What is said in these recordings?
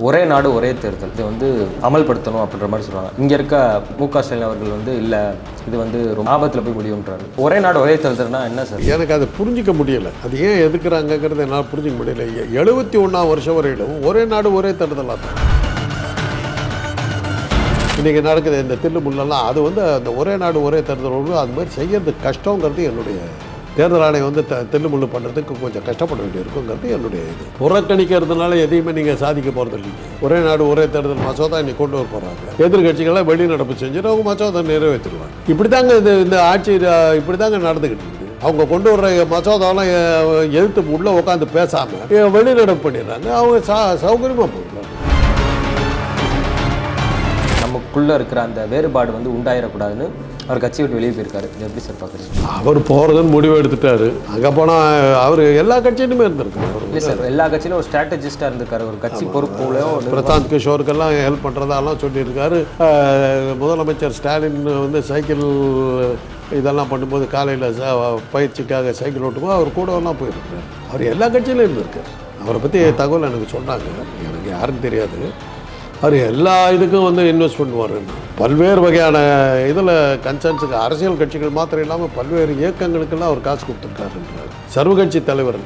ஒரே நாடு ஒரே தேர்தல். இது வந்து அமல்படுத்தணும் அப்படின்ற மாதிரி சொல்கிறாங்க இங்கே இருக்க மு க ஸ்டாலின் அவர்கள் வந்து இல்லை இது வந்து ரொம்ப ஆபத்தில் போய் முடியும்ன்றாரு. ஒரே நாடு ஒரே தேர்தல்னா என்ன சார்? எனக்கு அதை புரிஞ்சிக்க முடியல. அது ஏன் எதுக்குறாங்கிறத என்னால் புரிஞ்சிக்க முடியல. எழுபத்தி ஒன்றாம் வருஷம் வரையிலும் ஒரே நாடு ஒரே தேர்தலாக தான் இன்றைக்கி நடக்குது இந்த தில்லு முள்ளெல்லாம். அது வந்து அந்த ஒரே நாடு ஒரே தேர்தல் அது மாதிரி செய்யறது கஷ்டங்கிறது என்னுடைய தேர்தல் ஆணையம் வந்து த தில்லு முள்ளு பண்ணுறதுக்கு கொஞ்சம் கஷ்டப்பட வேண்டியிருக்குங்கிறது என்னுடைய இது. புறக்கணிக்கிறதுனால எதையுமே நீங்கள் சாதிக்க போகிறது இல்லைங்க ஒரே நாடு ஒரே தேர்தல் மசோதா இன்னைக்கு கொண்டு வர போகிறாங்க எதிர்கட்சிகள்லாம் வெளிநடப்பு செஞ்சுட்டு அவங்க மசோதா நிறைவேற்றிடுவாங்க. இப்படி தாங்க இது இந்த ஆட்சி இப்படி தாங்க நடந்துக்கிட்டு இருக்குது அவங்க கொண்டு வர்ற மசோதாவெல்லாம் எழுத்து எதிர்த்து உள்ளே உட்காந்து பேசாமல் வெளிநடப்பு பண்ணிடுறாங்க. அவங்க சா சௌகரியமாக போகும் நமக்குள்ள இருக்கிற அந்த வேறுபாடு வந்து உண்டாயிடக்கூடாதுன்னு அவர் கட்சி விட்டு வெளியே போயிருக்காரு. எப்படி சார் பாக்குறீங்க அவர் போகிறதுன்னு முடிவு எடுத்துட்டாரு. அங்கே போனால் அவர் எல்லா கட்சியிலுமே இருந்திருக்காரு. இல்ல சார் எல்லா கட்சியிலும் ஒரு ஸ்ட்ராட்டஜிஸ்டா இருந்திருக்காரு. ஒரு கட்சி பொறுப்புலையும் பிரசாந்த் கிஷோருக்கெல்லாம் ஹெல்ப் பண்ணுறதாலாம் சொல்லியிருக்காரு. முதலமைச்சர் ஸ்டாலின் வந்து சைக்கிள் இதெல்லாம் பண்ணும்போது காலையில் பயிற்சிக்காக சைக்கிள் ஓட்டும்போது அவர் கூடவெல்லாம் போயிருக்காரு. அவர் எல்லா கட்சியிலும் இருந்திருக்காரு. அவரை பற்றி தகவல் எனக்கு சொன்னாங்க. எனக்கு யாருக்கும் தெரியாது. அவர் எல்லா இதுக்கும் வந்து இன்வெஸ்ட் பண்ணுவார் பல்வேறு வகையான இதில் கன்சர்ன்ஸுக்கு அரசியல் கட்சிகள் மாத்திரம் இல்லாமல் பல்வேறு இயக்கங்களுக்கெல்லாம் அவர் காசு கொடுத்துருக்காருன்றார் சர்வகட்சி தலைவர்.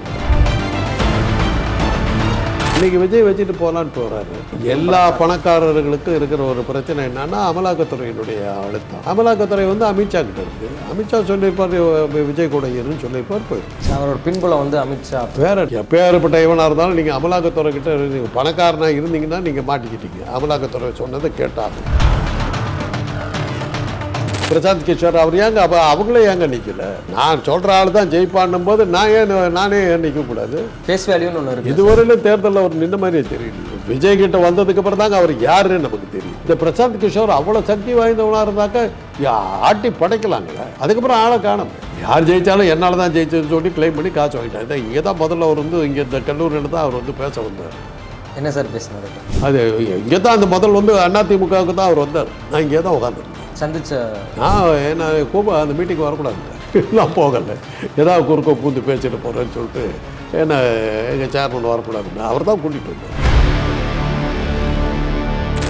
இன்னைக்கு விஜய் வச்சுட்டு போகலான்னு போகிறாரு எல்லா பணக்காரர்களுக்கும் இருக்கிற ஒரு பிரச்சனை என்னன்னா அமலாக்கத்துறையினுடைய அழுத்தம். அமலாக்கத்துறை வந்து அமித்ஷா கிட்ட இருக்கு. அமித்ஷா சொல்லியிருப்பார் விஜய் கூட இருன்னு சொல்லியிருப்பார் போயிருக்கு அவரோட பின்புலம் வந்து அமித்ஷா வேற எப்பேற்பட்ட இவனாக இருந்தாலும் நீங்கள் அமலாக்கத்துறை கிட்ட இருந்தீங்க பணக்காரனா இருந்தீங்கன்னா நீங்கள் மாட்டிக்கிட்டீங்க. அமலாக்கத்துறை சொன்னதை கேட்டாங்க. பிரசாந்த் கிஷோர் அவர் ஏங்க அப்போ அவங்களே ஏங்க நிற்கல நான் சொல்கிற ஆள் தான் ஜெயிப்பான்னும் போது நான் ஏன் நானே ஏன் நிற்கக்கூடாது ஃபேஸ் வேல்யூன்னு ஒன்று இதுவரையிலும் தேர்தலில் அவர் நின்ன மாதிரியே தெரியல விஜய் கிட்ட வந்ததுக்கு அப்புறம் தாங்க அவர் யாருன்னு நமக்கு தெரியும் இந்த பிரசாந்த் கிஷோர் அவ்வளோ சக்தி வாய்ந்தவனா இருந்தாக்க ஆட்டி படைக்கலாங்களே? அதுக்கப்புறம் ஆளை காணும். யார் ஜெயிச்சாலும் என்னால் தான் ஜெயிச்சதுன்னு சொல்லி கிளைம் பண்ணி காசு வாங்கிட்டாங்க இங்கே தான் முதல்ல அவர் வந்து இங்கே இந்த கல்லூரியில் தான் அவர் வந்து பேச வந்தார். என்ன சார் பேசினாரு? அது இங்கே தான் அந்த முதல் வந்து அதிமுகவுக்கு தான் அவர் வந்தார். நான் இங்கே தான் உட்காந்துருந்தேன் சந்திச்ச நான் என்ன கூப்ப அந்த மீட்டிங் வரக்கூடாது. நான் போகலை. ஏதாவது குறுக்க பூந்து பேசிட்டு போகிறேன்னு சொல்லிட்டு என்ன எங்கள் சேர்மன் வரக்கூடாதுன்னு அவர் தான் கூட்டிகிட்டு வந்தார்.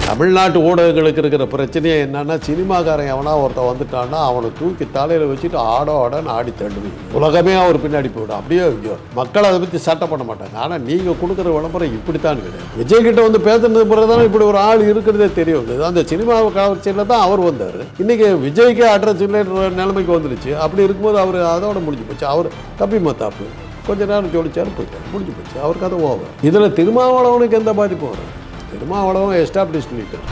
தமிழ்நாட்டு ஊடகங்களுக்கு இருக்கிற பிரச்சனையே என்னன்னா சினிமாக்காரன் எவனா ஒருத்தன் வந்துட்டான்னா அவனை தூக்கி தலையில் வச்சுட்டு ஆட ஆடன்னு ஆடி தள்ளுவீங்க. உலகமே அவர் பின்னாடி போயிடும். அப்படியே ஐயோ, மக்கள் அதை பற்றி சட்டை பண்ண மாட்டாங்க. ஆனால் நீங்கள் கொடுக்குற விளம்பரம் இப்படித்தான் கிடையாது. விஜய் கிட்ட வந்து பேசுனது பிறகு இப்படி ஒரு ஆள் இருக்கிறதே தெரியும். அந்த சினிமா கவர்ச்சியில் தான் அவர் வந்தார். இன்றைக்கி விஜய்க்கு அட்ரஸ் இல்லைன்ற நிலைமைக்கு வந்துருச்சு. அப்படி இருக்கும்போது அவர் அதோட முடிஞ்சு போச்சு. அவர் தப்பி மத்தாப்பு. கொஞ்ச நேரம் ஜோடிச்சாரு போயிட்டார். முடிஞ்சு போச்சு. அவருக்கு அதை ஓவர். இதில் திருமாவளவனுக்கு எந்த பாதிப்பும் வரும் திருமாவளவன் எஸ்டாப்ளிஷ் பண்ணிட்டார்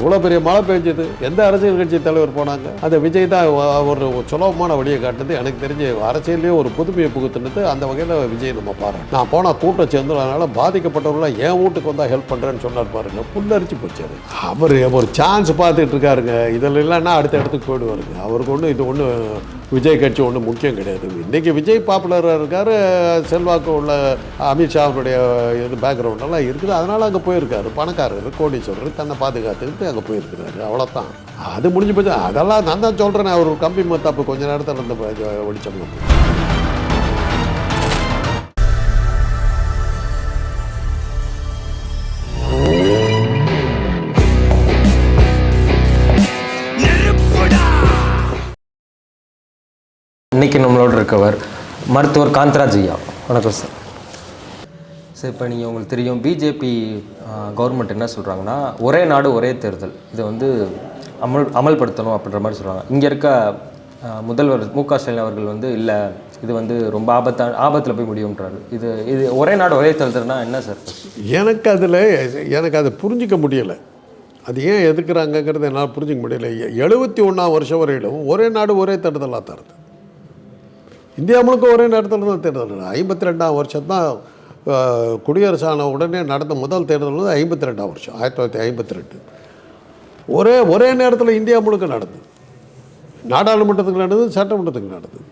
இவ்வளோ பெரிய மழை பெஞ்சது. எந்த அரசியல் கட்சி தலைவர் போனாங்க? அந்த விஜய் தான் ஒரு சுலபமான வழியை காட்டுது எனக்கு தெரிஞ்சு அரசியல்லேயே ஒரு புதுமையை புகுத்துனது. அந்த வகையில் விஜய் நம்ம பாரு நான் போனால் கூட்டம் சேர்ந்ததுனால பாதிக்கப்பட்டவங்களாம் என் வீட்டுக்கு வந்தால் ஹெல்ப் பண்ணுறேன்னு சொன்னார் பாருங்க. புல்லரிச்சு போச்சாரு அவர் ஒரு சான்ஸ் பார்த்துட்டு இருக்காருங்க. இதில் இல்லைன்னா அடுத்த இடத்துக்கு போயிடுவாருங்க. அவருக்கு ஒன்றும் இது ஒன்றும் விஜய் கட்சி ஒன்றும் முக்கியம் கிடையாது. இன்றைக்கி விஜய் பாப்புலராக இருக்கார் செல்வாக்கு உள்ள அமித்ஷாவுடைய இது பேக்ரவுண்டெல்லாம் இருக்குது. அதனால் அங்கே போயிருக்காரு. பணக்காரர் கோடீஸ்வரர் தன்னை பாதுகாத்துக்கிட்டு அங்கே போயிருக்கிறாரு. அவ்வளோதான் அது முடிஞ்சு போச்சு. அதெல்லாம் நான் தான் சொல்கிறேன் அவர் கம்பி மத்தாப்பு கொஞ்ச நேரத்தில் இருந்து ஒடிச்சோம் இன்னைக்கு நம்மளோட இருக்கவர் மருத்துவர் காந்தராஜ் ஐயா வணக்கம் சார். சார் இப்போ நீங்கள் உங்களுக்கு தெரியும் பிஜேபி கவர்மெண்ட் என்ன சொல்கிறாங்கன்னா ஒரே நாடு ஒரே தேர்தல். இதை வந்து அமல் அமல்படுத்தணும் அப்படின்ற மாதிரி சொல்கிறாங்க இங்கே இருக்க முதல்வர் மு க ஸ்டாலின் அவர்கள் வந்து இல்லை இது வந்து ரொம்ப ஆபத்தா ஆபத்தில் போய் முடியும்ன்றாரு. இது இது ஒரே நாடு ஒரே தேர்தல்னா என்ன சார்? எனக்கு அதில் எனக்கு அதை புரிஞ்சிக்க முடியலை. அது ஏன் எதுக்குறாங்கங்கிறத என்னால் புரிஞ்சிக்க முடியல. எழுபத்தி ஒன்றாம் வருஷம் வரையிலும் ஒரே நாடு ஒரே தேர்தலாக தான் இருந்தது இந்தியா முழுக்க ஒரே நேரத்தில் தான் தேர்தல் ஐம்பத்தி ரெண்டாம் வருஷம் தான் குடியரசான உடனே நடந்த முதல் தேர்தல் வந்து ஐம்பத்தி ரெண்டாம் வருஷம் ஆயிரத்தி தொள்ளாயிரத்தி ஐம்பத்தி ரெண்டு ஒரே ஒரே நேரத்தில் இந்தியா முழுக்க நடந்தது. நாடாளுமன்றத்துக்கு நடந்தது சட்டமன்றத்துக்கு நடந்தது.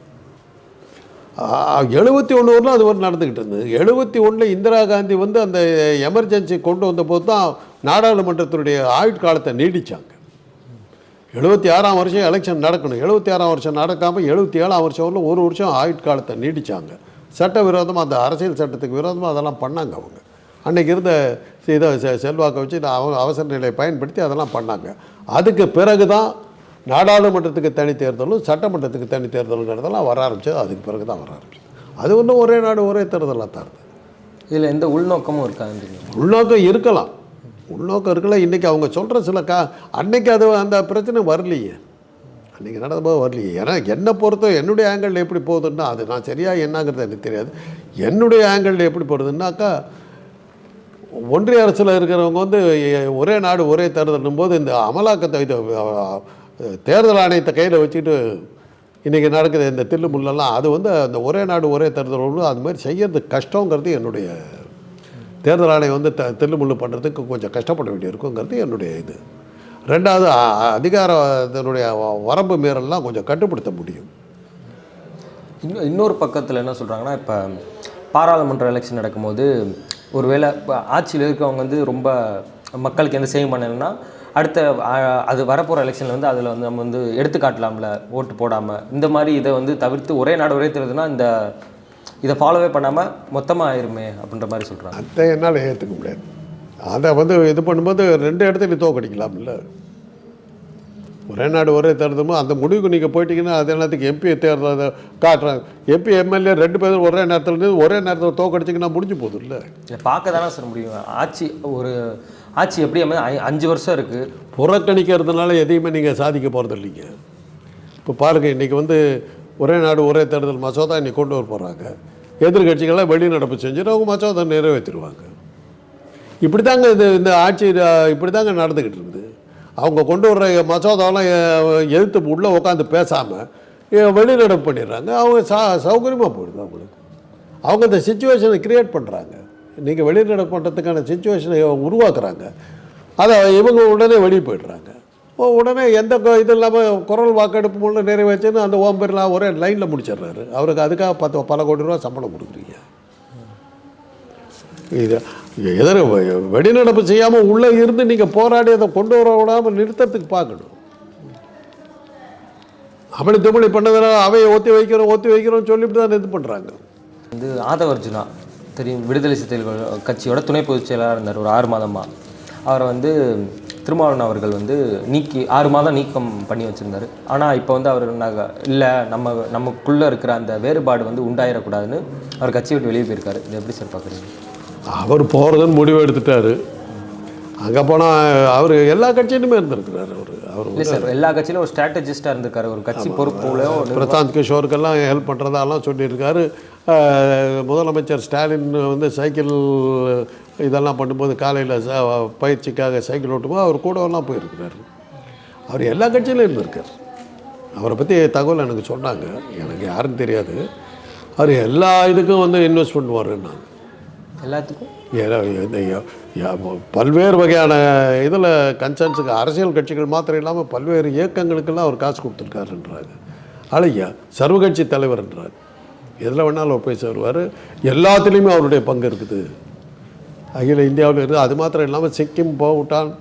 எழுபத்தி ஒன்று வரலும் அது ஒரு நடந்துக்கிட்டு இருந்தது. எழுபத்தி ஒன்றில் இந்திரா காந்தி வந்து அந்த எமர்ஜென்சி கொண்டு வந்தபோது தான் நாடாளுமன்றத்தினுடைய ஆயுட்காலத்தை நீடிச்சாங்க. எழுபத்தி ஆறாம் வருஷம் எலெக்ஷன் நடக்கணும். எழுபத்தி ஆறாம் வருஷம் நடக்காமல் எழுபத்தி ஏழாம் வருஷம் வரலும் ஒரு வருஷம் ஆயுட்காலத்தை நீடிச்சாங்க சட்ட விரோதமாக அந்த அரசியல் சட்டத்துக்கு விரோதமாக அதெல்லாம் பண்ணாங்க அவங்க. அன்னைக்கு இருந்த இதை செல்வாக்கை வச்சு நான் அவங்க அவசர நிலையை பயன்படுத்தி அதெல்லாம் பண்ணாங்க. அதுக்கு பிறகு தான் நாடாளுமன்றத்துக்கு தனி தேர்தலும் சட்டமன்றத்துக்கு தனி தேர்தலுங்கிறதெல்லாம் வர ஆரம்பிச்சது. அதுக்கு பிறகு தான் வர ஆரம்பிச்சது. அது ஒன்றும் ஒரே நாடு ஒரே தேர்தலாக தான் இருந்தது. இதில் எந்த உள்நோக்கமும் இருக்காதுன்றீங்க உள்நோக்கம் இருக்கலாம். உள்நோக்கம் இருக்கல இன்றைக்கி அவங்க சொல்கிற சில கா அன்னைக்கு அது அந்த பிரச்சனை வரலையே. அன்றைக்கி நடந்தபோது வரலையே. ஏன்னா என்னை பொறுத்த என்னுடைய ஆங்கிளில் எப்படி போகுதுன்னா அது நான் சரியாக என்னங்கிறது எனக்கு தெரியாது. என்னுடைய ஆங்கிளில் எப்படி போகிறதுனாக்கா ஒன்றிய அரசில் இருக்கிறவங்க வந்து ஒரே நாடு ஒரே தேர்தலும் போது இந்த அமலாக்கத்தை இது தேர்தல் ஆணையத்தை கையில் வச்சுட்டு இன்றைக்கி நடக்குது இந்த தில்லு முள்ளெல்லாம் அது வந்து அந்த ஒரே நாடு ஒரே தேர்தல் அது மாதிரி செய்யறது கஷ்டங்கிறது என்னுடைய தேர்தல் ஆணையம் வந்து த தில்லுமுள்ளு பண்ணுறதுக்கு கொஞ்சம் கஷ்டப்பட வேண்டியிருக்குங்கிறது என்னுடைய இது. ரெண்டாவது அதிகார இதனுடைய அதிகாரத்தினுடைய வ- வரம்பு மீறல்லாம் கொஞ்சம் கட்டுப்படுத்த முடியும். இன்னும் இன்னொரு பக்கத்தில் என்ன சொல்கிறாங்கன்னா இப்போ பாராளுமன்ற எலெக்ஷன் நடக்கும்போது ஒருவேளை இப்போ ஆட்சியில் இருக்கவங்க வந்து ரொம்ப மக்களுக்கு எந்த சேவை பண்ணலைன்னா அடுத்த அது வரப்போகிற எலெக்ஷனில் வந்து அதில் வந்து நம்ம வந்து எடுத்துக்காட்டலாம்ல ஓட்டு போடாமல் இந்த மாதிரி இதை வந்து தவிர்த்து ஒரே நாடு ஒரே தேர்தல்னா இந்த இதை ஃபாலோவே பண்ணாமல் மொத்தமாக ஆயிருமே அப்படின்ற மாதிரி சொல்கிறாங்க அதை என்னால் ஏற்றுக்க முடியாது. அதை வந்து இது பண்ணும்போது ரெண்டு இடத்துல தோக்கடிக்கலாம்ல. ஒரே நாடு ஒரே தேர்தலும் அந்த முடிவுக்கு நீங்கள் போயிட்டீங்கன்னா அது எல்லாத்துக்கு எம்பி தேர்தல் காட்டுறாங்க. எம்பி எம்எல்ஏ ரெண்டு பேரும் ஒரே நேரத்தில் இருந்து ஒரே நேரத்தில் தோக்கடிச்சிங்கன்னா முடிஞ்சு போகுது இல்லை பார்க்க தானே சார் முடியும். ஆட்சி ஒரு ஆட்சி எப்படி அஞ்சு வருஷம் இருக்குது புறக்கணிக்கிறதுனால எதையுமே நீங்கள் சாதிக்க போகிறது இல்லைங்க இப்போ பாருங்கள் இன்றைக்கி வந்து ஒரே நாடு ஒரே தேர்தல் மசோதா இன்னைக்கு கொண்டு வர போகிறாங்க எதிர்கட்சிகள்லாம் வெளிநடப்பு செஞ்சுட்டு அவங்க மசோதா நிறைவேற்றிடுவாங்க. இப்படி தாங்க இது இந்த ஆட்சி இப்படி தாங்க நடந்துக்கிட்டு இருக்குது. அவங்க கொண்டு வர்ற மசோதாவெல்லாம் எதிர்த்து உள்ளே உட்காந்து பேசாமல் வெளிநடப்பு பண்ணிடுறாங்க. அவங்க சா சௌகரியமாக போயிடுது அவங்களுக்கு. அவங்க இந்த சுச்சுவேஷனை கிரியேட் பண்ணுறாங்க நீங்கள் வெளிநடப்பு பண்ணுறதுக்கான சுச்சுவேஷனை உருவாக்குறாங்க. அதை இவங்க உடனே வெளியே போயிடுறாங்க. உடனே எந்த இது இல்லாமல் குரல் வாக்கெடுப்பு மூலம் நிறைவேற்றுன்னு அந்த ஓம் பிர்லா ஒரே லைனில் முடிச்சிடுறாரு. அவருக்கு அதுக்காக பத்து பல கோடி ரூபா சம்பளம் கொடுக்குறீங்க. இது எதிர வெடிநடப்பு செய்யாமல் உள்ளே இருந்து நீங்கள் போராடி அதை கொண்டு வர விடாமல் நிறுத்தத்துக்கு பார்க்கணும். அப்படி தமிழை பண்ணதுனால அவையை ஒத்தி வைக்கிறோம் ஒத்தி வைக்கிறோம்னு சொல்லிவிட்டு தான் இது பண்ணுறாங்க வந்து ஆதவர்ஜுனா தெரியும் விடுதலை சிறுத்தைகள் கட்சியோட துணை பொதுச் செயலாளர் இருந்தார் ஒரு ஆறு மாதமாக அவரை வந்து திருமாவளவன் அவர்கள் வந்து நீக்கி ஆறு மாதம் நீக்கம் பண்ணி வச்சுருந்தாரு. ஆனால் இப்போ வந்து அவர் நாங்கள் இல்லை நம்ம நமக்குள்ளே இருக்கிற அந்த வேறுபாடு வந்து உண்டாயிடக்கூடாதுன்னு அவர் கட்சி விட்டு வெளியே போயிருக்காரு. இது எப்படி சார் பார்க்குறீங்க? அவர் போகிறதுன்னு முடிவு எடுத்துட்டாரு. அங்கே போனால் அவர் எல்லா கட்சியிலுமே இருந்திருக்கிறார் அவர். அவர் இல்லை சார் எல்லா கட்சியிலும் ஒரு ஸ்ட்ராட்டஜிஸ்டாக இருந்திருக்காரு. ஒரு கட்சி பொறுப்புலையோ பிரசாந்த் கிஷோருக்கெல்லாம் ஹெல்ப் பண்ணுறதாலாம் சொல்லியிருக்காரு. முதலமைச்சர் ஸ்டாலின் வந்து சைக்கிள் இதெல்லாம் பண்ணும்போது காலையில் ச பயிற்சிக்காக சைக்கிள் ஓட்டும்போது அவர் கூடவெல்லாம் போயிருக்கிறாரு. அவர் எல்லா கட்சியிலும் இருந்திருக்கார் அவரை பற்றி தகவல் எனக்கு சொன்னாங்க. எனக்கு யாருன்னு தெரியாது. அவர் எல்லா இதுக்கும் வந்து இன்வெஸ்ட் எல்லாத்துக்கும்? இந்த ய- ய- பல்வேறு வகையான இதில் கன்சர்ன்ஸுக்கு அரசியல் கட்சிகள் மாத்திரம் இல்லாமல் பல்வேறு இயக்கங்களுக்கெல்லாம் அவர் காசு கொடுத்துருக்காருன்றாங்க அழகியா சர்வ கட்சி தலைவர்ன்றார். எதில் வேணாலும் அவர் போய் சேருவார். எல்லாத்துலேயுமே அவருடைய பங்கு இருக்குது. அகில இந்தியாவில் இருக்குது அது மாத்திரம் இல்லாமல் சிக்கிம் பூட்டான்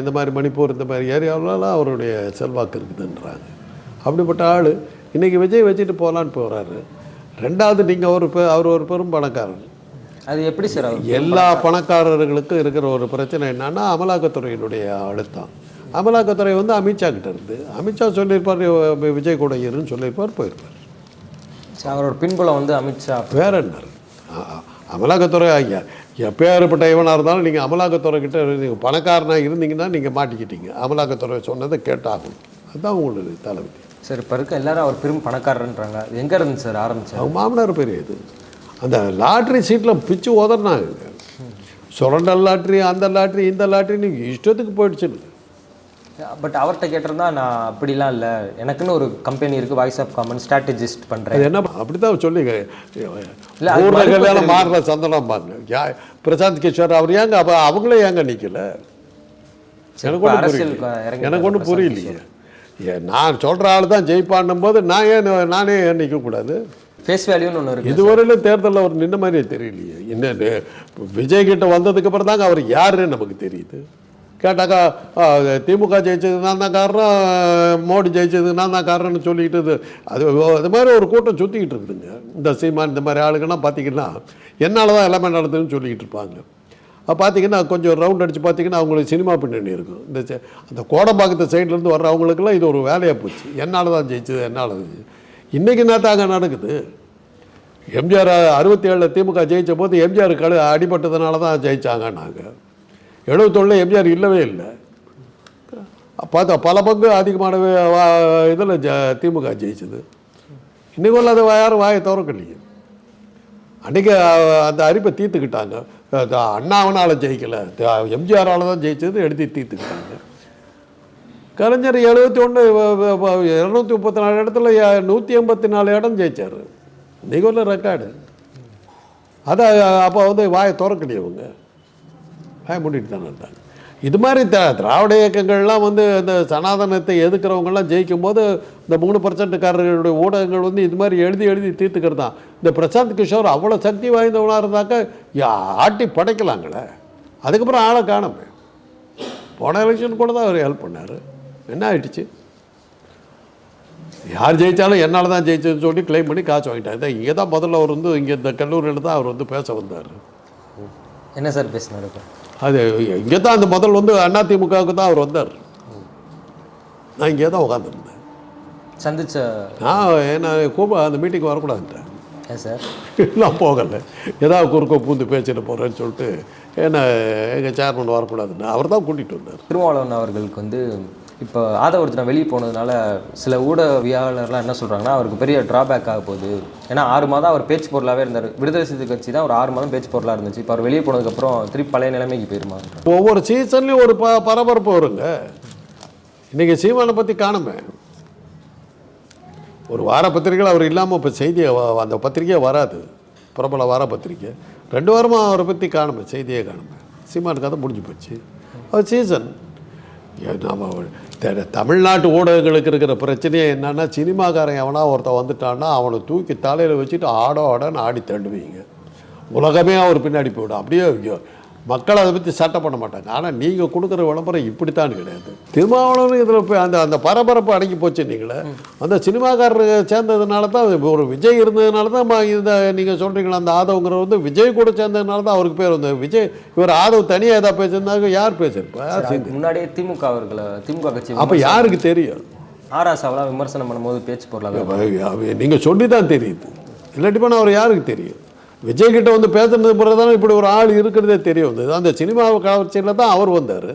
இந்த மாதிரி மணிப்பூர் இந்த மாதிரி ஏரியாவிலலாம் அவருடைய செல்வாக்கு இருக்குதுன்றாங்க. அப்படிப்பட்ட ஆள் இன்றைக்கி விஜய் வச்சுட்டு போகலான்னு போகிறாரு ரெண்டாவது நீங்கள் ஒரு அவர் ஒரு பெரும் பணக்காரர். அது எப்படி சார் எல்லா பணக்காரர்களுக்கும் இருக்கிற ஒரு பிரச்சனை என்னன்னா அமலாக்கத்துறையினுடைய அழுத்தம் அமலாக்கத்துறை வந்து அமித்ஷா கிட்ட இருந்து அமித்ஷா சொல்லியிருப்பார் விஜய் கூட இருன்னு சொல்லியிருப்பார் போயிருப்பார். அவரோட பின்புலம் வந்து அமித்ஷா. வேற என்ன? அமலாக்கத்துறை ஐயா எப்பேற்பட்ட இவனாக இருந்தாலும் நீங்கள் அமலாக்கத்துறை கிட்ட நீங்கள் பணக்காரனாக இருந்தீங்கன்னா நீங்கள் மாட்டிக்கிட்டீங்க. அமலாக்கத்துறை சொன்னதை கேட்டாகும். அதுதான் உங்களுக்கு தலைவிதி சார் இப்போ இருக்க எல்லாரும் அவர் பெரும் பணக்காரன்றாங்க எங்கே இருந்து சார் ஆரம்பிச்சார்? அவங்க மாமனார் பெரிய இது அந்த லாட்ரி சீட்டில் பிச்சு உதறினாங்க. சுரண்டல் லாட்ரி அந்த லாட்ரி இந்த லாட்ரின்னு இஷ்டத்துக்கு போயிடுச்சு பட் அவர்கிட்ட கேட்டிருந்தா நான் அப்படிலாம் இல்லை. எனக்குன்னு ஒரு கம்பெனி இருக்குது வாய்ஸ் ஆஃப் காமன் ஸ்ட்ராட்டஜிஸ்ட் பண்ணுறேன் அது என்ன அப்படிதான் சொல்லி இல்ல, கல்யாணம். மாறுற சந்தனம் பாருங்க பிரசாந்த் கிஷோர் அவர் ஏங்க அப்போ அவங்களே ஏங்க நிற்கல எனக்கு எனக்கு ஒன்றும் புரியலையே. நான் சொல்கிற ஆள் தான் ஜெயிப்பான்னும் போது நான் ஏன் நானே ஏன் நிற்கக்கூடாது ஃபேஸ் வேல்யூன்னு ஒன்று இருக்குது இதுவரையிலும் தேர்தலில் அவர் நின்ன மாதிரியே தெரியலையே. என்ன விஜய் கிட்ட வந்ததுக்கு அப்புறம் தாங்க அவர் யாருன்னு நமக்கு தெரியுது. கேட்டாக்கா திமுக ஜெயிச்சது நான் தான் காரணம் மோடி ஜெயிச்சது நான் தான் காரணம்னு சொல்லிக்கிட்டு இது அது இது மாதிரி ஒரு கூட்டம் சுற்றிக்கிட்டு இருக்குதுங்க. இந்த சீமான் இந்த மாதிரி ஆளுங்கன்னா பார்த்தீங்கன்னா என்னால் தான் எல்லாமே நடந்ததுன்னு சொல்லிக்கிட்டு இருப்பாங்க. பார்த்தீங்கன்னா கொஞ்சம் ரவுண்ட் அடித்து பார்த்தீங்கன்னா அவங்களுக்கு சினிமா பின்னணி இருக்கும். இந்த அந்த கோடம்பாக்கத்து சைட்லேருந்து வர்றவங்களுக்கெல்லாம் இது ஒரு வேலையாக போச்சு. என்னால் தான் ஜெயிச்சது என்னால் இன்றைக்கி என்ன தாங்க நடக்குது. எம்ஜிஆர் அறுபத்தி ஏழில் திமுக ஜெயித்த போது எம்ஜிஆர் கழு அடிபட்டதுனால தான் ஜெயிச்சாங்க நாங்கள் எழுபத்தொன்னில் எம்ஜிஆர் இல்லவே இல்லை. பார்த்தா பல பங்கு அதிகமான இதில் ஜ திமுக ஜெயிச்சது. இன்றைக்கும் அதை யாரும் வாயை திறக்கலையே. அன்றைக்கி அந்த அரிப்பை தீர்த்துக்கிட்டாங்க. அண்ணாவனால் ஜெயிக்கலை. எம்ஜிஆரால் தான் ஜெயிச்சது எடுத்து தீர்த்துக்கிட்டாங்க. கலைஞர் எழுபத்தி ஒன்று இரநூத்தி முப்பத்தி நாலு இடத்துல நூற்றி எண்பத்தி நாலு இடம் ஜெயித்தார் இன்னைக்கு உள்ள ரெக்கார்டு அதை அப்போ வந்து வாயை திறக்கலையே இவங்க. பயமுட்டிட்டு தானே இருந்தாங்க. இது மாதிரி த திராவிட இயக்கங்கள்லாம் வந்து இந்த சனாதனத்தை எதுக்குறவங்கெல்லாம் ஜெயிக்கும் போது இந்த மூணு பர்சன்ட்காரர்களுடைய ஊடகங்கள் வந்து இது மாதிரி எழுதி எழுதி தீர்த்துக்கிறது தான். இந்த பிரசாந்த் கிஷோர் அவ்வளோ சக்தி வாய்ந்தவனாக இருந்தாக்கா ஆட்டி படைக்கலாங்களே. அதுக்கப்புறம் ஆளை காணமே. போன எலெக்ஷன் கூட தான் அவர் ஹெல்ப் பண்ணார். என்ன ஆயிடுச்சு? யார் ஜெயித்தாலும் என்னால் தான் ஜெயிச்சதுன்னு சொல்லி க்ளைம் பண்ணி காசு வாங்கிட்டார். இங்கே தான் முதல்ல அவர் வந்து இங்கே இந்த கல்லூரியில் தான் அவர் வந்து பேச வந்தார். என்ன சார் பேசினார் இப்போ? அது இங்கே தான் அந்த முதல் வந்து அதிமுகவுக்கு தான் அவர் வந்தார். நான் இங்கே தான் உட்காந்துருந்தேன் சந்திச்ச நான் என்ன கூப்ப அந்த மீட்டிங் வரக்கூடாதுன்ட்டேன். ஏன் சார்? நான் போகலை. ஏதாவது குறுக்க பூந்து பேசிட்டு போகிறேன்னு சொல்லிட்டு என்ன எங்கள் சேர்மன் வரக்கூடாதுன்னு அவர் தான் கூட்டிகிட்டு வந்தார். திருமாவளவன் அவர்களுக்கு வந்து இப்போ ஆதவர்ஜனா வெளியே போனதுனால சில ஊடகவியாளர்லாம் என்ன சொல்கிறாங்கன்னா அவருக்கு பெரிய டிராபேக் ஆக போகுது. ஏன்னா ஆறு மாதம் அவர் பேச்சு பொருளாகவே இருந்தார். விடுதலை சிறுத்தை கட்சி தான் ஒரு ஆறு மாதம் பேச்சு பொருளாக இருந்துச்சு. இப்போ அவர் வெளியே போனதுக்கப்புறம் திருப்பி பழைய நிலைமைக்கு போயிருமா? ஒவ்வொரு சீசன்லேயும் ஒரு ப பரபரப்பு வருங்க. இன்றைக்கி சீமானை பற்றி காணுமே. ஒரு வார பத்திரிகையில் அவர் இல்லாமல் இப்போ செய்தியை வ- அந்த பத்திரிக்கையே வராது. பிரபல வார பத்திரிக்கை ரெண்டு வாரமாக அவரை பற்றி காணுமே செய்தியே காணுமே. சீமான் கதை முடிஞ்சு போச்சு. அது சீசன் நாம் தமிழ்நாட்டு ஊடகங்களுக்கு இருக்கிற பிரச்சனையே என்னென்னா சினிமாக்காரன் எவனா ஒருத்தன் வந்துட்டான்னா அவனை தூக்கி தலையில் வச்சுட்டு ஆடோ ஆடன்னு ஆடி தள்ளுவீங்க. உலகமே அவர் பின்னாடி போயிடும். அப்படியே மக்கள் அதை பற்றி சட்டம் பண்ண மாட்டாங்க. ஆனால் நீங்கள் கொடுக்குற விளம்பரம் இப்படித்தான் கிடையாது. திருமாவளவன் இதில் போய் அந்த அந்த பரபரப்பு அடங்கி போச்சு நீங்களே. அந்த சினிமாக்காரர் சேர்ந்ததுனால தான் ஒரு விஜய் இருந்ததுனால தான் இந்த நீங்கள் சொல்கிறீங்களா அந்த ஆதவங்கிறவர் வந்து விஜய் கூட சேர்ந்ததுனால தான் அவருக்கு பேர் வந்து விஜய் இவர் ஆதவ் தனியாக ஏதாவது பேசியிருந்தாங்க யார் பேசியிருப்பா? முன்னாடியே திமுக அவர்களை திமுக கட்சி அப்போ யாருக்கு தெரியும்? ஆராசாவெல்லாம் விமர்சனம் பண்ணும்போது பேச்சு பொருளாக நீங்கள் சொல்லி தான் தெரியுது. இல்லாட்டி போனால் அவர் யாருக்கு தெரியும்? விஜய்கிட்ட வந்து பேசுனது பிறகு தானே இப்படி ஒரு ஆள் இருக்கிறதே தெரிய வந்தது. அந்த சினிமா கவர்ச்சியில் தான் அவர் வந்தார்.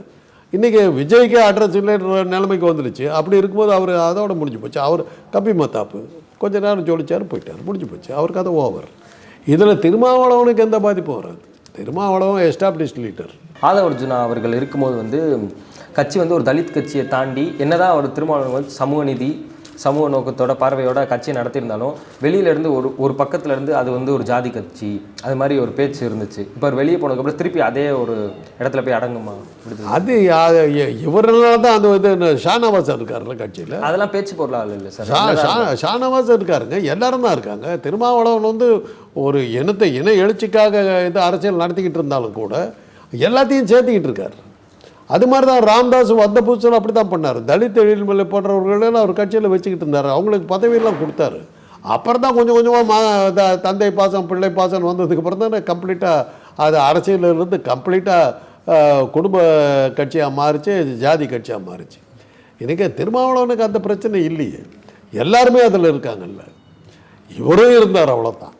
இன்றைக்கி விஜய்க்கே அட்ரஸ் இல்லைன்ற நிலைமைக்கு வந்துடுச்சு. அப்படி இருக்கும்போது அவர் அதோட முடிஞ்சு போச்சு. அவர் கப்பி மத்தாப்பு கொஞ்ச நேரம் ஜோடிச்சார் போயிட்டார். முடிஞ்சு போச்சு. அவர் கதை ஓவர் இதில் திருமாவளவனுக்கு எந்த பாதிப்பும் வராது. திருமாவளவன் எஸ்டாப்ளிஷ் லீடர் ஆதவர்ஜுனா அவர்கள் இருக்கும்போது வந்து கட்சி வந்து ஒரு தலித் கட்சியை தாண்டி என்னதான் அவர் திருமாவளவன் வந்து சமூக நீதி சமூக நோக்கத்தோட பார்வையோட கட்சியை நடத்தியிருந்தாலும் வெளியில இருந்து ஒரு ஒரு பக்கத்துல இருந்து அது வந்து ஒரு ஜாதி கட்சி அது மாதிரி ஒரு பேச்சு இருந்துச்சு. இப்போ வெளியே போனதுக்கப்புறம் திருப்பி அதே ஒரு இடத்துல போய் அடங்குமா? அது யா- இ- இவரால தான் அந்த இது என்ன ஷானவாஸ் இருக்கார்ல கட்சியில்? அதெல்லாம் பேச்சு பொருளாக இல்லை சார். ஷா ஷா- ஷானவாஸ் இருக்காருங்க எல்லாரும் தான் இருக்காங்க. திருமாவளவன் வந்து ஒரு இனத்தை இன எழுச்சிக்காக இது அரசியல் நடத்திக்கிட்டு இருந்தாலும் கூட எல்லாத்தையும் சேர்த்துக்கிட்டு இருக்காரு. அது மாதிரி தான் ராம்தாஸ் வந்த புதுசில் அப்படி தான் பண்ணார். தலித் எழில்மலை போன்றவர்களெல்லாம் அவர் கட்சியில் வச்சுக்கிட்டு இருந்தார். அவங்களுக்கு பதவியெல்லாம் கொடுத்தாரு. அப்புறம் தான் கொஞ்சம் கொஞ்சமாக மா த- தந்தை பாசம் பிள்ளை பாசம் வந்ததுக்கு அப்புறம் தான் கம்ப்ளீட்டாக அது அரசியலிருந்து கம்ப்ளீட்டாக குடும்ப கட்சியாக மாறிச்சு ஜாதி கட்சியாக மாறிச்சு. இன்றைக்கி திருமாவளவனுக்கு அந்த பிரச்சனை இல்லையே. எல்லாருமே அதில் இருக்காங்கல்ல. இவரும் இருந்தார் அவ்வளோதான்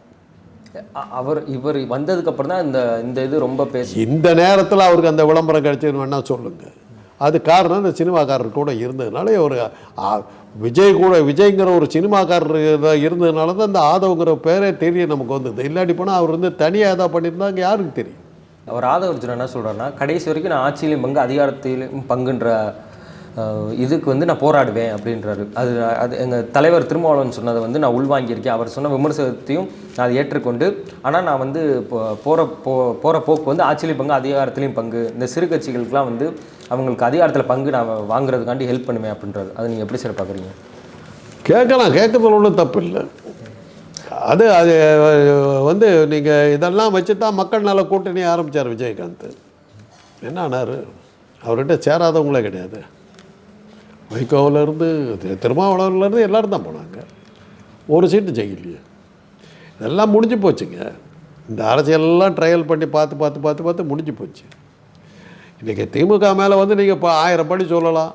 அவர் இவர் வந்ததுக்கு அப்புறம் தான் இந்த இந்த இது ரொம்ப பேசு இந்த நேரத்தில் அவருக்கு அந்த விளம்பரம் கிடைச்சதுன்னு வேணா சொல்லுங்க. அது காரணம் இந்த சினிமாக்காரர் கூட இருந்ததுனால ஒரு விஜய் கூட விஜய்ங்கிற ஒரு சினிமாக்காரர் இருந்ததுனால தான் இந்த ஆதவங்கிற பேரே தெரிய நமக்கு வந்தது. இல்லாட்டி போனால் அவர் வந்து தனியாக ஏதாவது பண்ணியிருந்தாங்க யாருக்கு தெரியும்? அவர் ஆதவர்ஜுனா என்ன சொல்றாருன்னா கடைசி வரைக்கும் நான் ஆட்சியிலும் பங்கு அதிகாரத்திலும் பங்குன்ற இதுக்கு வந்து நான் போராடுவேன் அப்படின்றாரு. அது அது எங்கள் தலைவர் திருமாவளவன் சொன்னதை வந்து நான் உள்வாங்கியிருக்கேன். அவர் சொன்ன விமர்சனத்தையும் நான் அதை ஏற்றுக்கொண்டு ஆனால் நான் வந்து இப்போ போகிற போ போகிற போக்கு வந்து ஆட்சியிலையும் பங்கு அதிகாரத்திலையும் பங்கு. இந்த சிறு கட்சிகளுக்கெலாம் வந்து அவங்களுக்கு அதிகாரத்தில் பங்கு நான் வாங்குறதுக்காண்டி ஹெல்ப் பண்ணுவேன் அப்படின்றாரு. அதை நீங்கள் எப்படி சார் பார்க்குறீங்க? கேட்கலாம். கேட்கறதுல ஒன்றும் தப்பு இல்லை. அது அது வந்து நீங்கள் இதெல்லாம் வச்சு தான் மக்கள் நல கூட்டணி ஆரம்பித்தார் விஜயகாந்த். என்ன ஆனார்? அவர்கிட்ட சேராதவங்களே கிடையாது. வைகோவிலேருந்து திருமாவளவன்லேருந்து எல்லாரும் தான் போனாங்க. ஒரு சீட்டு ஜெயிக்கலையே. இதெல்லாம் முடிஞ்சு போச்சுங்க. இந்த அரசியலெல்லாம் ட்ரையல் பண்ணி பார்த்து பார்த்து பார்த்து பார்த்து முடிஞ்சு போச்சு. இன்றைக்கி திமுக மேலே வந்து நீங்கள் இப்போ ஆயிரம் படி சொல்லலாம்.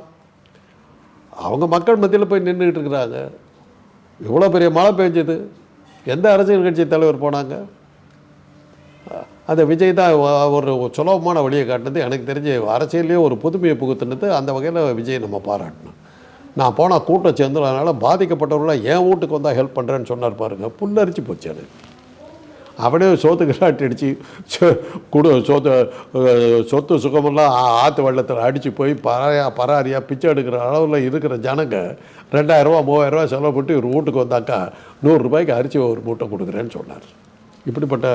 அவங்க மக்கள் மத்தியில் போய் நின்றுக்கிட்டு இருக்கிறாங்க. இவ்வளோ பெரிய மழை பெஞ்சது. எந்த அரசியல் கட்சி தலைவர் போனாங்க? அந்த விஜய் தான் ஒரு சுலபமான வழியை காட்டினது. எனக்கு தெரிஞ்சு அரசியல்லையே ஒரு புதுமையை புகுத்துனது. அந்த வகையில் விஜய் நம்ம பாராட்டணும். நான் போனால் கூட்டம் சேர்ந்துறதுனால பாதிக்கப்பட்டவர்களாக என் வீட்டுக்கு வந்தால் ஹெல்ப் பண்ணுறேன்னு சொன்னார் பாருங்க. புல்லரிச்சு போச்சு எனக்கு அப்படியே சோத்துக்கெல்லாம் கிராட்டி அடித்து குடு சொத்து சொத்து சுகமெல்லாம் ஆ- ஆற்று வெள்ளத்தில் அடித்து போய் பராயா பராரியாக பிச்சை எடுக்கிற அளவில் இருக்கிற ஜனங்க ரெண்டாயிரரூவா மூவாயிரரூவா செலவு போட்டு ஒரு வீட்டுக்கு வந்தாக்கா நூறுரூபாய்க்கு அரிசி ஒரு மூட்டை கொடுக்குறேன்னு சொன்னார். இப்படிப்பட்ட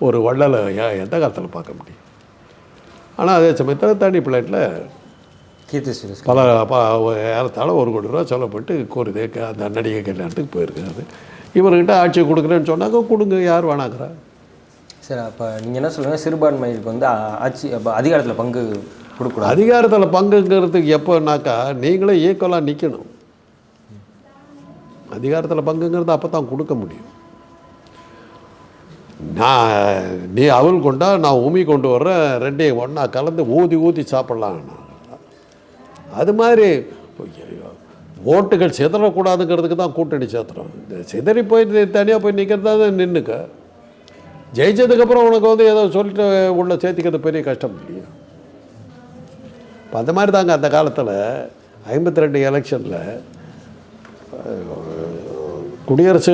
ஒரு வள்ளலை எ- எந்த காலத்தில் பார்க்க முடியும்? ஆனால் அதே சமயத்தில் தனி பிளேட்டில் கீர்த்தி சுரேஷ். பல ஏறத்தாழ ஒரு கோடி ரூபா செலவு பண்ணிட்டு கோரிதே அந்த நடிகை கல்யாணத்துக்கு போயிருக்காரு. இவர்கிட்ட ஆட்சி கொடுக்குறேன்னு சொன்னாங்க கொடுங்க யார் வேணாங்கிறா சரி அப்போ நீங்கள் என்ன சொல்லுங்கள் சிறுபான்மையிற்கு வந்து ஆட்சி அப்போ அதிகாரத்தில் பங்கு கொடுக்கூடாது அதிகாரத்தில் பங்குங்கிறதுக்கு எப்போனாக்கா நீங்களே ஈக்குவலாக நிற்கணும் அதிகாரத்தில் பங்குங்கிறது அப்போ தான் கொடுக்க முடியும். நான் நீ அவள் கொண்டா நான் உமி கொண்டு வர்றேன் ரெண்டையும் ஒன்றா கலந்து ஊதி ஊதி சாப்பிட்லாம் அது மாதிரி ஓட்டுகள் சிதறக்கூடாதுங்கிறதுக்கு தான் கூட்டணி சேர்த்துறோம் இந்த சிதறி போய் தனியாக போய் நிற்கிறதா தான் நின்றுக்க ஜெயிச்சதுக்கப்புறம் உனக்கு வந்து ஏதோ சொல்லிட்டு உள்ள சேர்த்திக்கிறது பெரிய கஷ்டம் இல்லையா? இப்போ அந்த மாதிரி தாங்க அந்த காலத்தில் ஐம்பத்தி ரெண்டு எலெக்ஷனில் குடியரசு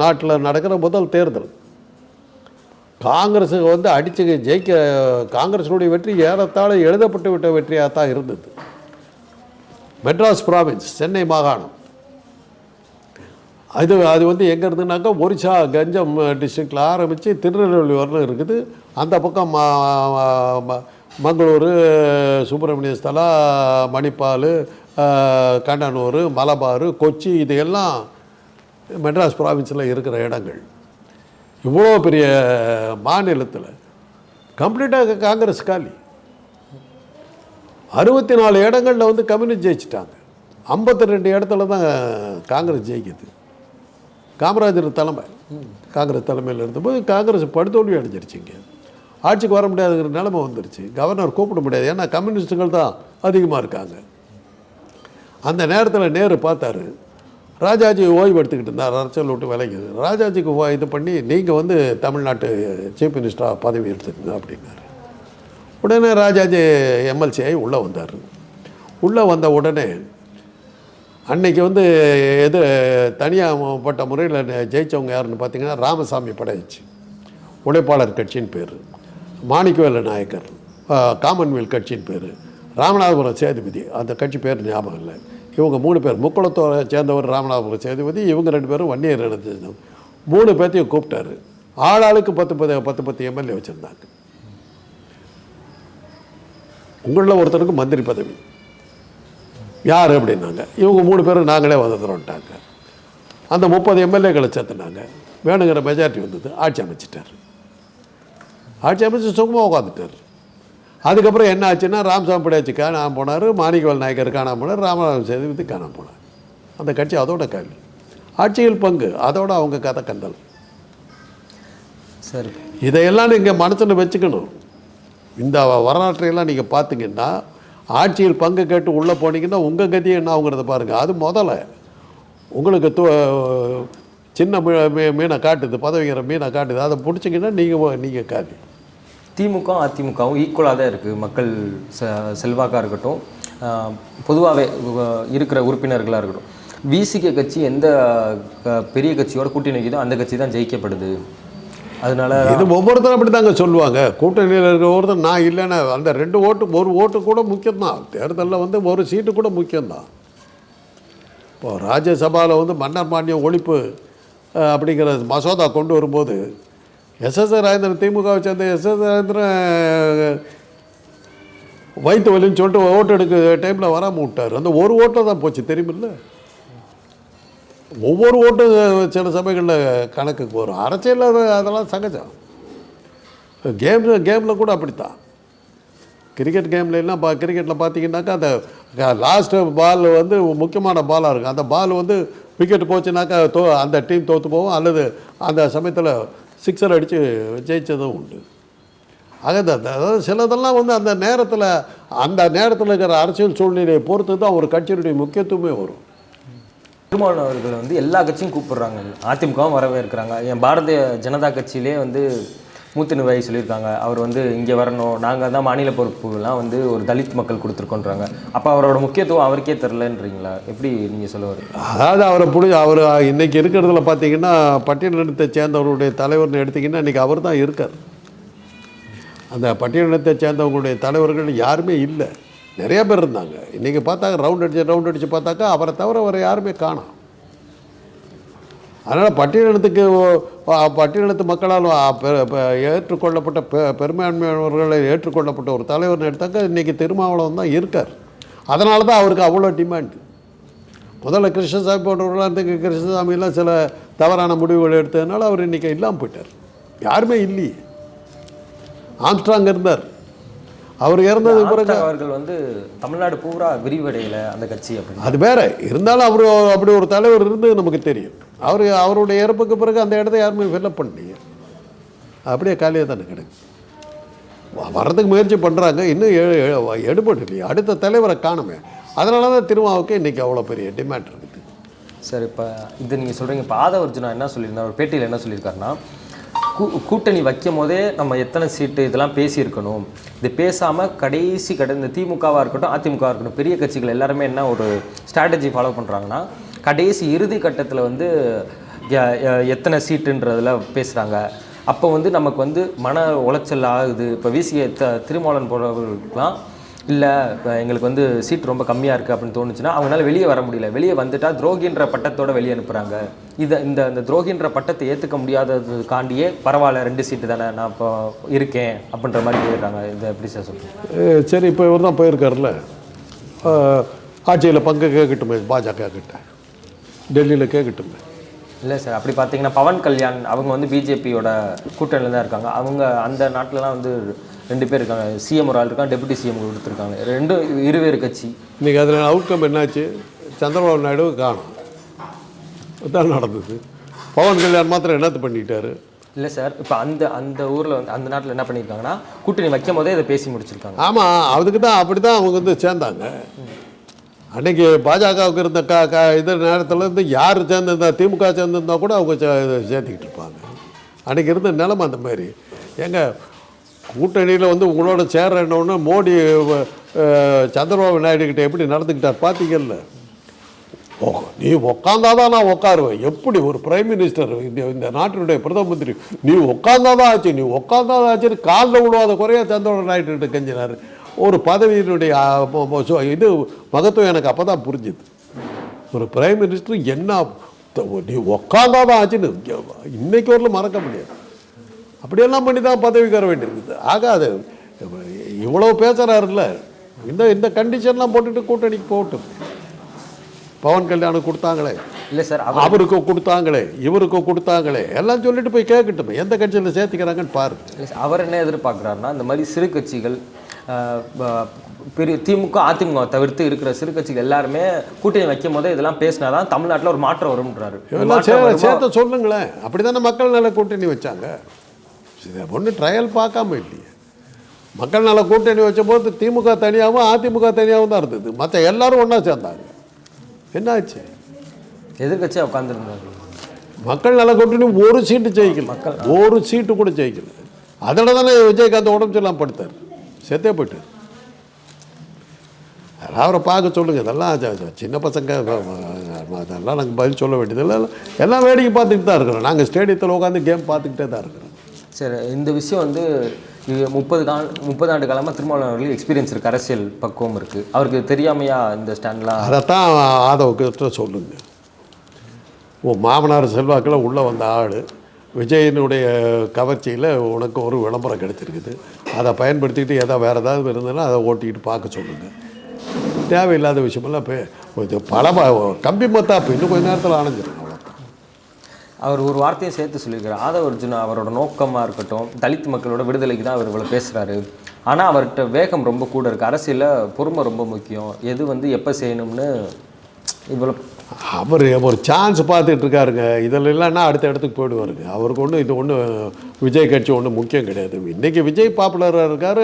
நாட்டில் நடக்கிற முதல் தேர்தல். காங்கிரஸுக்கு வந்து அடித்து ஜெயிக்க காங்கிரஸினுடைய வெற்றி ஏறத்தாழ எழுதப்பட்டு விட்ட வெற்றியாக தான் இருந்தது. மெட்ராஸ் ப்ராவின்ஸ் சென்னை மாகாணம். அது அது வந்து எங்கே இருந்துனாக்கா ஒரிசா கஞ்சம் டிஸ்ட்ரிக்டில் ஆரம்பித்து திருநெல்வேலி வரலும் இருக்குது. அந்த பக்கம் மங்களூர் சுப்பிரமணிய ஸ்தலா மணிப்பால் கண்டனூர் மலபார் கொச்சி இது எல்லாம் மெட்ராஸ் ப்ராவின்ஸில் இருக்கிற இடங்கள். இவ்வளோ பெரிய மாநிலத்தில் கம்ப்ளீட்டாக காங்கிரஸ் காலி. அறுபத்தி நாலு இடங்களில் வந்து கம்யூனிஸ்ட் ஜெயிச்சிட்டாங்க. ஐம்பத்தி ரெண்டு இடத்துல தான் காங்கிரஸ் ஜெயிக்குது. காமராஜர் தலைமை. காங்கிரஸ் தலைமையில் இருந்தபோது காங்கிரஸ் படுதோல்வி அடைஞ்சிருச்சிங்க ஆட்சிக்கு வர முடியாதுங்கிற நிலைமை வந்துருச்சு. கவர்னர் கூப்பிட முடியாது. ஏன்னா கம்யூனிஸ்ட்டுகள் தான் அதிகமாக இருக்காங்க. அந்த நேரத்தில் நேரு பார்த்தாரு ராஜாஜி ஓய்வு எடுத்துக்கிட்டு இருந்தார். அரசியல் விட்டு விலகி ராஜாஜிக்கு ஓ- இது பண்ணி நீங்கள் வந்து தமிழ்நாட்டு சீஃப் மினிஸ்டராக பதவி எடுத்துக்கங்க அப்படின்னாரு. உடனே ராஜாஜி எம்எல்சி ஆகி உள்ளே வந்தார். உள்ளே வந்த உடனே அன்னைக்கு வந்து எது தனியாக பட்ட முறையில் ஜெயித்தவங்க யாருன்னு பார்த்தீங்கன்னா ராமசாமி படையச்சு. உழைப்பாளர் கட்சின்னு பேர். மாணிக்கவேல நாயக்கர் காமன்வெல்த் கட்சின்னு பேர். ராமநாதபுரம் சேதுபதி அந்த கட்சி பேர் ஞாபகம் இல்லை. இவங்க மூணு பேர் முக்குளத்தோட சேர்ந்தவர் ராமநாதபுரம் சேதுபதி இவங்க ரெண்டு பேரும் வன்னியர் இணைஞ்சது மூணு பேர்த்தையும் கூப்பிட்டாரு. ஆளாளுக்கு பத்து பத்து பத்து பத்து எம்எல்ஏ வச்சுருந்தாங்க. உங்களில் ஒருத்தருக்கு மந்திரி பதவி. யார் அப்படின்னாங்க. இவங்க மூணு பேரும் நாங்களே வந்துடுறோன்ட்டாங்க அந்த முப்பது எம்எல்ஏக்களை சேர்த்துனாங்க. வேணுங்கிற மெஜாரிட்டி வந்தது. ஆட்சி அமைச்சிட்டார். ஆட்சி அமைச்சு சுகமாக உட்காந்துட்டார். அதுக்கப்புறம் என்ன ஆச்சுன்னா ராமசாமி பிடியாச்சு. காணாமல் போனார். மாணிக்கவேல் நாயக்கர் காணாமல் போனார். ராமநாதன் சேதுபதி காணாமல் போனார். அந்த கட்சி அதோட கேள்வி ஆட்சியில் பங்கு. அதோட அவங்க கதை கந்தல் சரி. இதையெல்லாம் நீங்கள் மனசில் வச்சுக்கணும். இந்த வரலாற்றையெல்லாம் நீங்கள் பார்த்தீங்கன்னா ஆட்சியில் பங்கு கேட்டு உள்ளே போனீங்கன்னா உங்கள் கதி என்ன ஆகுங்கிறத பாருங்கள் அது முதல்ல. உங்களுக்கு து சின்ன மீ- மீனை காட்டுது பதவிங்கிற மீனை காட்டுது. அதை பிடிச்சிங்கன்னா நீங்கள் நீங்கள் காட்டி திமுக அதிமுகவும் ஈக்குவலாக தான் இருக்குது மக்கள் செ செல்வாக்காக இருக்கட்டும் பொதுவாகவே இருக்கிற உறுப்பினர்களாக இருக்கட்டும். விசிகே கட்சி எந்த பெரிய கட்சியோட கூட்டணி வைக்குதோ அந்த கட்சி தான் ஜெயிக்கப்படுது. அதனால இது ஒவ்வொருத்தரும் அப்படி தாங்க சொல்லுவாங்க. கூட்டணியில் இருக்கிற ஒருத்தர் நான் இல்லைன்னா அந்த ரெண்டு ஓட்டு ஒரு ஓட்டு கூட முக்கியம்தான். தேர்தலில் வந்து ஒரு சீட்டு கூட முக்கியம்தான். இப்போ ராஜ்யசபாவில் வந்து மன்னர் மானியம் ஒழிப்பு அப்படிங்கிற மசோதா கொண்டு வரும்போது எஸ்எஸ் ராஜேந்திரன் திமுகவை சேர்ந்த எஸ்எஸ் ராஜேந்திரன் வயிற்று வலின்னு சொல்லிட்டு ஓட்டு எடுக்க டைமில் வராமல் விட்டார். அந்த ஒரு ஓட்டை தான் போச்சு தெரியுமில்ல? ஒவ்வொரு ஓட்டும் சில சமயங்களில் கணக்குக்கு வரும். அரசியலில் அதெல்லாம் சகஜம். கேம் கேமில் கூட அப்படித்தான். கிரிக்கெட் கேமில் எல்லாம் பா கிரிக்கெட்டில் பார்த்தீங்கன்னாக்கா அந்த லாஸ்ட்டு பால் வந்து முக்கியமான பாலாக இருக்கும். அந்த பால் வந்து விக்கெட் போச்சுனாக்கா தோ அந்த டீம் தோற்று போவோம். அல்லது அந்த சமயத்தில் சிக்ஸர் அடித்து ஜெயிச்சதும் உண்டு. ஆக அதாவது சிலதெல்லாம் வந்து அந்த நேரத்தில் அந்த நேரத்தில் இருக்கிற அரசியல் சூழ்நிலையை பொறுத்து தான் ஒரு கட்சியினுடைய முக்கியத்துவமே வரும். திருமாவளவன் அவர்கள் வந்து எல்லா கட்சியும் கூப்பிடுறாங்க. அதிமுகவும் வரவே இருக்கிறாங்க என் பாரதிய ஜனதா கட்சியிலே வந்து மூத்த நிர்வாகி சொல்லியிருக்காங்க. அவர் வந்து இங்கே வரணும். நாங்கள் தான் மாநில பொறுப்புலாம் வந்து ஒரு தலித் மக்கள் கொடுத்துருக்கோன்றாங்க. அப்போ அவரோட முக்கியத்துவம் அவருக்கே தெரிலன்றீங்களா? எப்படி நீங்கள் சொல்ல வரீங்க? அதாவது அவரை பிடிச்ச அவர் இன்றைக்கி இருக்கிறதுல பார்த்தீங்கன்னா பட்டியலினத்தை சேர்ந்தவருடைய தலைவர்னு எடுத்தீங்கன்னா இன்றைக்கி அவர் தான் இருக்கார். அந்த பட்டியலினத்தை சேர்ந்தவங்களுடைய தலைவர்கள் யாருமே இல்லை. நிறைய பேர் இருந்தாங்க. இன்றைக்கி பார்த்தாங்க ரவுண்ட் அடிச்சு ரவுண்ட் அடித்து பார்த்தாக்கா அவரை தவிர அவரை யாருமே காணும். அதனால் பட்டியலினத்துக்கு ஓ- பட்டியலினத்து மக்களால் ஏற்றுக்கொள்ளப்பட்ட பெ பெரும்பான்மையானவர்களை ஏற்றுக்கொள்ளப்பட்ட ஒரு தலைவர்னு எடுத்தாக்க இன்றைக்கி திருமாவளவன் தான் இருக்கார். அதனால தான் அவருக்கு அவ்வளோ டிமாண்டு முதல்ல கிருஷ்ணசாமி போன்றவர்களாக இருந்த கிருஷ்ணசாமியெல்லாம் சில தவறான முடிவுகள் எடுத்ததுனால அவர் இன்றைக்கி இல்லாமல் போயிட்டார். யாருமே இல்லையே. ஆம்ஸ்ட்ராங் இருந்தார். அவர் இறந்ததுக்கு பிறகு அவர்கள் வந்து தமிழ்நாடு பூரா விரிவடையலை அந்த கட்சி அப்படின்னு. அது வேற. இருந்தாலும் அவர் அப்படி ஒரு தலைவர் இருந்தது நமக்கு தெரியும். அவர் அவருடைய இறப்புக்கு பிறகு அந்த இடத்த யாருமே ஃபில்லப் பண்ணலையே. அப்படியே காலியாக தானே கிடக்கு. வர்றதுக்கு முயற்சி பண்ணுறாங்க இன்னும் எடுபட்டு இல்லையா அடுத்த தலைவரை காணுமே. அதனால தான் திருமாவுக்கு இன்றைக்கி அவ்வளோ பெரிய டிமாண்ட் இருக்குது. சார் இப்போ இது நீங்கள் சொல்கிறீங்க இப்போ ஆதவர்ஜுனா என்ன சொல்லியிருந்தார்? ஒரு பேட்டியில் என்ன சொல்லியிருக்காருன்னா கூட்டணி வைக்கும் போதே நம்ம எத்தனை சீட்டு இதெல்லாம் பேசியிருக்கணும். இது பேசாமல் கடைசி கடை இந்த திமுகவாக இருக்கட்டும் அதிமுகவாக இருக்கட்டும் பெரிய கட்சிகள் எல்லாருமே என்ன ஒரு ஸ்ட்ராட்டஜி ஃபாலோ பண்ணுறாங்கன்னா கடைசி இறுதி கட்டத்தில் வந்து எத்தனை சீட்டுன்றதில் பேசுகிறாங்க அப்போ வந்து நமக்கு வந்து மன உளைச்சல் ஆகுது. இப்போ விசிய த திருமாவளவன் போகிறவர்களுக்கெலாம் இல்லை எங்களுக்கு வந்து சீட் ரொம்ப கம்மியாக இருக்குது அப்படின்னு தோணுச்சுன்னா அவங்களால வெளியே வர முடியல. வெளியே வந்துட்டால் துரோகின்ற பட்டத்தோடு வெளியே அனுப்புகிறாங்க இதை இந்த இந்த துரோகின்ற பட்டத்தை ஏற்றுக்க முடியாததுக்காண்டியே பரவாயில்ல ரெண்டு சீட்டு தானே நான் இப்போ இருக்கேன் அப்படின்ற மாதிரி போயிடுறாங்க. இதை எப்படி சார் சொல்கிறேன் சரி இப்போ இவர் தான் போயிருக்காருல்ல. ஆட்சியில் பங்கு கேட்கட்டுமே பாஜக கிட்ட. டெல்லியில் கேட்கட்டுமே. இல்லை சார் அப்படி பார்த்தீங்கன்னா பவன் கல்யாண் அவங்க வந்து பிஜேபியோட கூட்டணியில் தான் இருக்காங்க. அவங்க அந்த நாட்டிலலாம் வந்து ரெண்டு பேர் இருக்காங்க. சிஎம் ஒரு ஆள் இருக்காங்க டெபுட்டி சிஎம் கொடுத்துருக்காங்க. ரெண்டும் இருவேறு கட்சி. இன்றைக்கி அதில் அவுட்கம் என்னாச்சு? சந்திரபாபு நாயுடு காணும். தான் நடந்தது. பவன் கல்யாண் மாத்திரம் என்னத்து பண்ணிட்டாரு? இல்லை சார் இப்போ அந்த அந்த ஊரில் வந்து அந்த நாட்டில் என்ன பண்ணியிருக்காங்கன்னா கூட்டணி வைக்கும் போதே இதை பேசி முடிச்சிருக்காங்க. ஆமாம் அதுக்கு தான் அப்படி தான் அவங்க வந்து சேர்ந்தாங்க. அன்னைக்கு பாஜகவுக்கு இருந்த க க இது நேரத்தில் இருந்து யார் சேர்ந்திருந்தா திமுக சேர்ந்திருந்தா கூட அவங்க சேர்த்துக்கிட்டு இருப்பாங்க. அன்னைக்கு இருந்த நிலைமை அந்த மாதிரி. ஏங்க கூட்டணியில் வந்து உங்களோட சேர்றேன்னொன்னே மோடி சந்திரபாபு நாயுடு கிட்ட எப்படி நடந்துக்கிட்டார் பார்த்தீங்கல்ல நீ உக்காந்தாதான் நான் உட்காருவேன் எப்படி ஒரு பிரைம் மினிஸ்டர் இந்த இந்த நாட்டினுடைய பிரதம மந்திரி நீ உட்காந்தாதான் ஆச்சு நீ உட்காந்தாதான் ஆச்சுன்னு காலில் விடுவாத குறையா சந்திரபாபு நாயுடு கெஞ்சினார். ஒரு பதவியினுடைய இது மகத்துவம் எனக்கு அப்போ தான் புரிஞ்சுது. ஒரு பிரைம் மினிஸ்டர் என்ன நீ நீ உட்காந்தாதான் ஆச்சுன்னு இன்னைக்கு வரலும் மறக்க முடியாது. அப்படியெல்லாம் பண்ணி தான் பதவிக்கு வர வேண்டியிருக்குது. ஆக அது இவ்வளோ பேசுகிறாருல்ல இந்த இந்த கண்டிஷன்லாம் போட்டுட்டு கூட்டணிக்கு போகட்டும். பவன் கல்யாணம் கொடுத்தாங்களே. இல்லை சார் அவர் அவருக்கு கொடுத்தாங்களே இவருக்கு கொடுத்தாங்களே எல்லாம் சொல்லிட்டு போய் கேட்கட்டும் எந்த கட்சியில் சேர்த்துக்கிறாங்கன்னு சார், அவர் என்ன எதிர்பார்க்குறாருன்னா இந்த மாதிரி சிறு கட்சிகள் பெரிய திமுக அதிமுக தவிர்த்து இருக்கிற சிறு கட்சிகள் எல்லாருமே கூட்டணி வைக்கும் போதே இதெல்லாம் பேசினா தான் தமிழ்நாட்டில் ஒரு மாற்றம் வரும்ன்றாரு? சேர்த்த சொல்லுங்களேன். அப்படி தானே மக்கள் நல கூட்டணி வச்சாங்க? இதை ஒன்று ட்ரையல் பார்க்காம இல்லையே. மக்கள் நல கூட்டணி வச்ச போது திமுக தனியாகவும் அதிமுக தனியாகவும் தான் இருந்தது. மற்ற எல்லாரும் ஒன்றா சேர்ந்தாங்க. என்னாச்சு? எதிர்க்கட்சியாக உட்காந்துருந்தாரு மக்கள் நல கூட்டணி ஒரு சீட்டு ஜெயிக்கல. ஒரு சீட்டு கூட ஜெயிக்கல. அதில் தானே விஜயகாந்த் உடம்பு சொல்லாமல் படுத்தார். செத்தே போயிட்டார். அதெல்லாம் அவரை பார்க்க சொல்லுங்க. இதெல்லாம் சின்ன பசங்க அதெல்லாம் நாங்கள் பதில் சொல்ல வேண்டியதில்லை எல்லாம் வேடிக்கை பார்த்துக்கிட்டு தான் இருக்கிறோம். நாங்கள் ஸ்டேடியத்தில் உட்காந்து கேம் பார்த்துக்கிட்டே தான் இருக்கிறோம். சரி இந்த விஷயம் வந்து இது முப்பது நாள் முப்பது ஆண்டு காலமாக திருமாவளவன் அவர்களுக்கு எக்ஸ்பீரியன்ஸ் இருக்குது அரசியல் பக்குவம் இருக்குது அவருக்கு தெரியாமையா இந்த ஸ்டாண்ட்லாம்? அதைத்தான் ஆதவுக்கிட்ட சொல்லுங்க. ஓ மாமனார் செல்வாக்கில் உள்ளே வந்த ஆள் விஜயனுடைய கவர்ச்சியில் உனக்கு ஒரு விளம்பரம் கிடைச்சிருக்குது. அதை பயன்படுத்திக்கிட்டு ஏதோ வேறு ஏதாவது இருந்ததுன்னா அதை ஓட்டிக்கிட்டு பார்க்க சொல்லுங்கள் தேவையில்லாத விஷயமெல்லாம் இப்போ இது பல கம்பி மத்தாப்பு இன்னும் கொஞ்ச நேரத்தில் அணைஞ்சிடும் அவர் ஒரு வார்த்தையை சேர்த்து சொல்லியிருக்கிறார். ஆதவ அர்ஜுனா அவரோட நோக்கமாக இருக்கட்டும் தலித் மக்களோட விடுதலைக்கு தான் அவர் இவ்வளோ பேசுகிறாரு ஆனால் அவர்கிட்ட வேகம் ரொம்ப கூட இருக்குது அரசியலில் பொறுமை ரொம்ப முக்கியம். எது வந்து எப்போ செய்யணும்னு இவ்வளோ அவர் ஒரு சான்ஸ் பார்த்துட்டு இருக்காருங்க. இதில் இல்லைன்னா அடுத்த இடத்துக்கு போயிடுவாருங்க. அவருக்கு ஒன்றும் இது ஒன்றும் விஜய் கட்சி ஒன்றும் முக்கியம் கிடையாது. இன்றைக்கி விஜய் பாப்புலராக இருக்கார்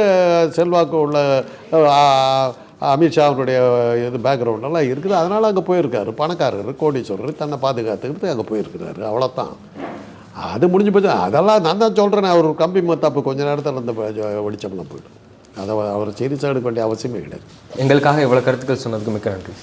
செல்வாக்கு உள்ள அமித்ஷா அவருடைய இது பேக்ரவுண்டெல்லாம் இருக்குது. அதனால் அங்கே போயிருக்காரு. பணக்காரர் கோடீஸ்வரர் தன்னை பாதுகாத்துக்கிட்டு அங்கே போயிருக்கிறாரு. அவ்வளோதான் அது முடிஞ்சு போச்சு. அதெல்லாம் நான் தான் சொல்கிறேன் அவர் கம்பி மத்தாப்பு கொஞ்ச நேரத்தில் அந்த வெளிச்சம்லாம் போயிடும். அதை அவர் சீரியஸாக எடுக்க வேண்டிய அவசியமே கிடையாது. எங்களுக்காக இவ்வளோ கருத்துக்கள் சொன்னதுக்கு மிக்க நன்றி.